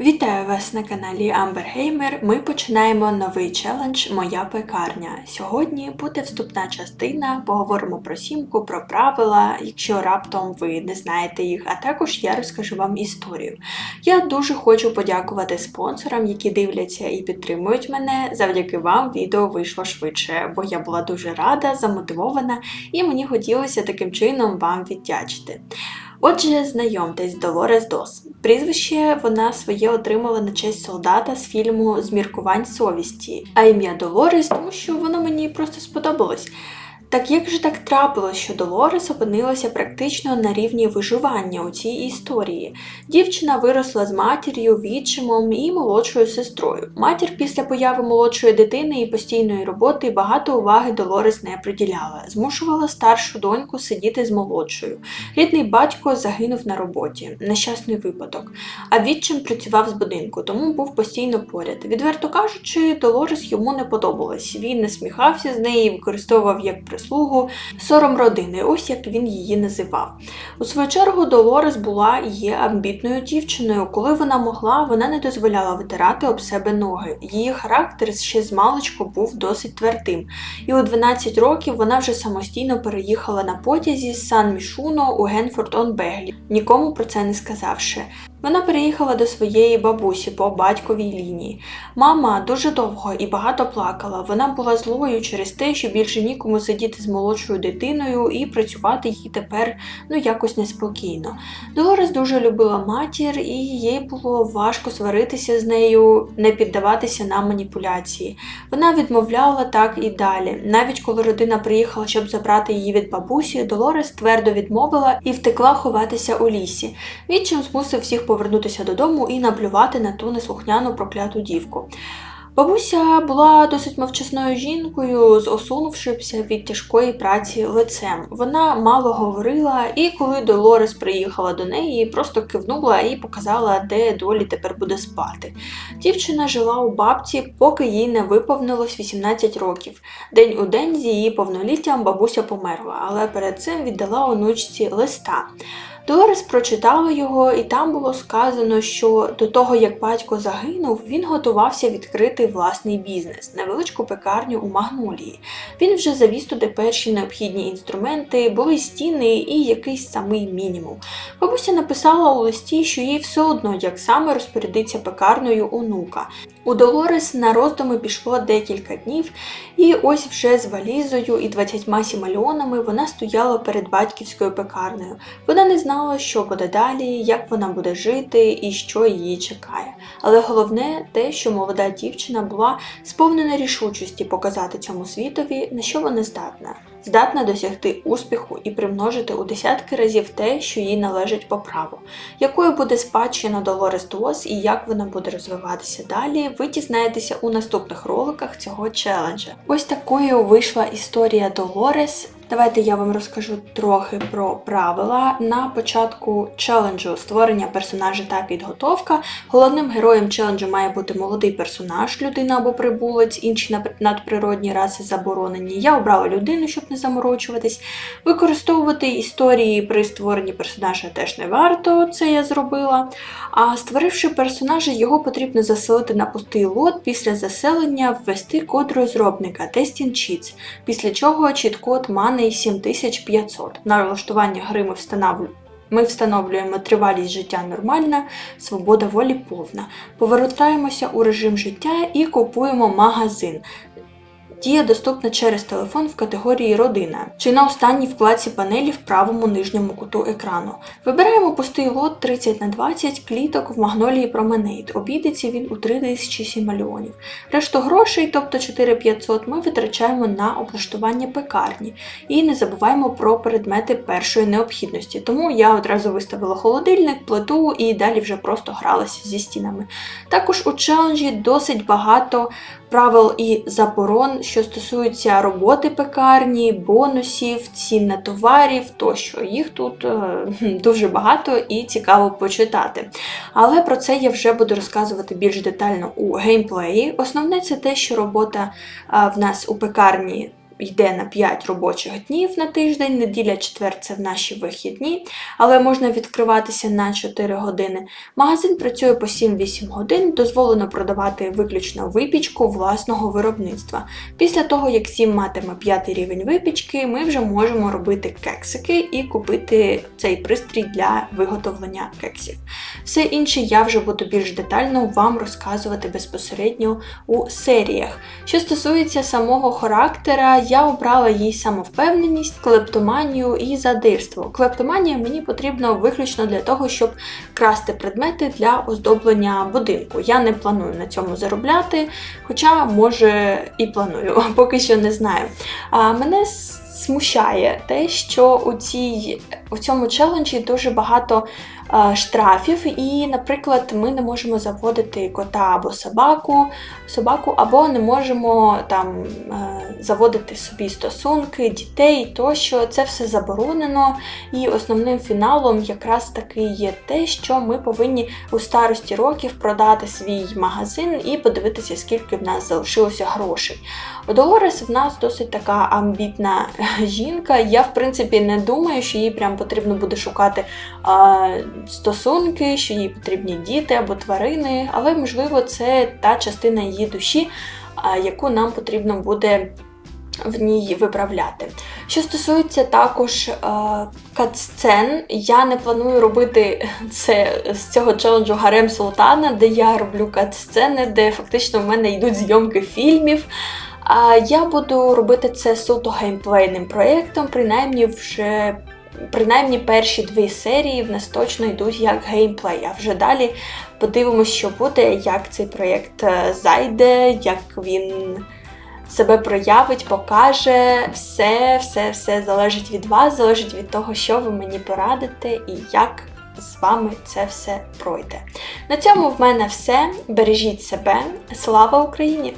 Вітаю вас на каналі Gamer. Ми починаємо новий челендж Моя пекарня. Сьогодні буде вступна частина. Поговоримо про сімку, про правила, якщо раптом ви не знаєте їх, а також я розкажу вам історію. Я дуже хочу подякувати спонсорам, які дивляться і підтримують мене. Завдяки вам відео вийшло швидше, бо я була дуже рада, замотивована, і мені хотілося таким чином вам віддячити. Отже, знайомтесь, Долорес Дос. Прізвище вона своє отримала на честь солдата з фільму Зміркувань совісті, а ім'я Долорес, тому що воно мені просто сподобалось. Так як же так трапилось, що Долорес опинилася практично на рівні виживання у цій історії? Дівчина виросла з матір'ю, відчимом і молодшою сестрою. Матір після появи молодшої дитини і постійної роботи багато уваги Долорес не приділяла, змушувала старшу доньку сидіти з молодшою. Рідний батько загинув на роботі, нещасний випадок. А відчим працював з будинку, тому був постійно поряд. Відверто кажучи, Долорес йому не подобалось. Він насміхався з неї, використовував як прислугу, сором родини, ось як він її називав. У свою чергу Долорес була є амбітною дівчиною. Коли вона могла, вона не дозволяла витирати об себе ноги. Її характер ще з маличку був досить твердим. І у 12 років вона вже самостійно переїхала на потязі з Сан-Мішуно у Генфорд-он-Беглі, нікому про це не сказавши. Вона переїхала до своєї бабусі по батьковій лінії. Мама дуже довго і багато плакала. Вона була злою через те, що більше нікому сидіти з молодшою дитиною і працювати їй тепер ну якось неспокійно. Долорес дуже любила матір, і їй було важко сваритися з нею, не піддаватися на маніпуляції. Вона відмовляла так і далі. Навіть коли родина приїхала, щоб забрати її від бабусі, Долорес твердо відмовила і втекла ховатися у лісі. Відчим змусив всіх повернутися додому і наплювати на ту неслухняну прокляту дівку. Бабуся була досить мовчасною жінкою, з осунувшимся від тяжкої праці лицем. Вона мало говорила, і коли Долорес приїхала до неї, просто кивнула і показала, де долі тепер буде спати. Дівчина жила у бабці, поки їй не виповнилось 18 років. День у день з її повноліттям бабуся померла, але перед цим віддала онучці листа. Долорес прочитала його, і там було сказано, що до того, як батько загинув, він готувався відкрити власний бізнес, невеличку пекарню у Магнолії. Він вже завіз туди перші необхідні інструменти, були стіни і якийсь самий мінімум. Бабуся написала у листі, що їй все одно як саме розпорядиться пекарнею онука. У Долорес на роздуми пішло декілька днів, і ось вже з валізою і 27 мільйонами вона стояла перед батьківською пекарнею. Вона не знала, що буде далі, як вона буде жити і що її чекає. Але головне те, що молода дівчина була сповнена рішучості показати цьому світові, на що вона здатна. Здатна досягти успіху і примножити у десятки разів те, що їй належить по праву. Якою буде спадщина Долорес Дуос і як вона буде розвиватися далі, ви дізнаєтеся у наступних роликах цього челенджа. Ось такою вийшла історія Долорес. Давайте я вам розкажу трохи про правила. На початку челенджу створення персонажа та підготовка. Головним героєм челенджу має бути молодий персонаж, людина або прибулець, інші надприродні раси заборонені. Я обрала людину, щоб не заморочуватись. Використовувати історії при створенні персонажа теж не варто, це я зробила. А створивши персонажа, його потрібно заселити на пустий лот після заселення ввести код розробника Testing Cheats, після чого чіт-код Money 7500. На налаштування гри ми встановлюємо. Ми встановлюємо тривалість життя нормальна, свобода волі повна. Повертаємося у режим життя і купуємо магазин. Дія доступна через телефон в категорії Родина чи на останній вкладці панелі в правому нижньому куту екрану. Вибираємо пустий лот 30 на 20 кліток в Magnolia Promenade. Обійдеться він у 3007 мільйонів. Решту грошей, тобто 4500, ми витрачаємо на облаштування пекарні. І не забуваємо про предмети першої необхідності. Тому я одразу виставила холодильник, плиту і далі вже просто гралася зі стінами. Також у челенджі досить багато правил і заборон, що стосуються роботи пекарні, бонусів, цін на товарів тощо. Їх тут е, дуже багато і цікаво почитати. Але про це я вже буду розказувати більш детально у геймплеї. Основне це те, що робота е, в нас у пекарні йде на 5 робочих днів на тиждень, неділя, четвер це в наші вихідні, але можна відкриватися на 4 години. Магазин працює по 7-8 годин, дозволено продавати виключно випічку власного виробництва. Після того, як сім матиме п'ятий рівень випічки, ми вже можемо робити кексики і купити цей пристрій для виготовлення кексів. Все інше я вже буду більш детально вам розказувати безпосередньо у серіях. Що стосується самого характера, я обрала їй самовпевненість, клептоманію і задирство. Клептоманія мені потрібна виключно для того, щоб красти предмети для оздоблення будинку. Я не планую на цьому заробляти, хоча може і планую, поки що не знаю. А мене смущає те, що у, цій, у цьому челенджі дуже багато штрафів, і, наприклад, ми не можемо заводити кота або собаку, собаку, або не можемо там е, заводити собі стосунки, дітей тощо. Це все заборонено. І основним фіналом якраз таки є те, що ми повинні у старості років продати свій магазин і подивитися, скільки в нас залишилося грошей. Долорес в нас досить така амбітна жінка. Я, в принципі, не думаю, що їй прям потрібно буде шукати стосунки, що їй потрібні діти або тварини, але можливо це та частина її душі, яку нам потрібно буде. В ній виправляти. Що стосується також е, катсцен, я не планую робити це з цього челенджу Гарем Султана, де я роблю катсцени, де фактично в мене йдуть зйомки фільмів. А я буду робити це суто геймплейним проєктом, принаймні вже. Принаймні перші дві серії в нас точно йдуть як геймплей, а вже далі подивимось, що буде, як цей проєкт е, зайде, як він себе проявить, покаже. Все, все, все залежить від вас, залежить від того, що ви мені порадите і як з вами це все пройде. На цьому в мене все. Бережіть себе. Слава Україні!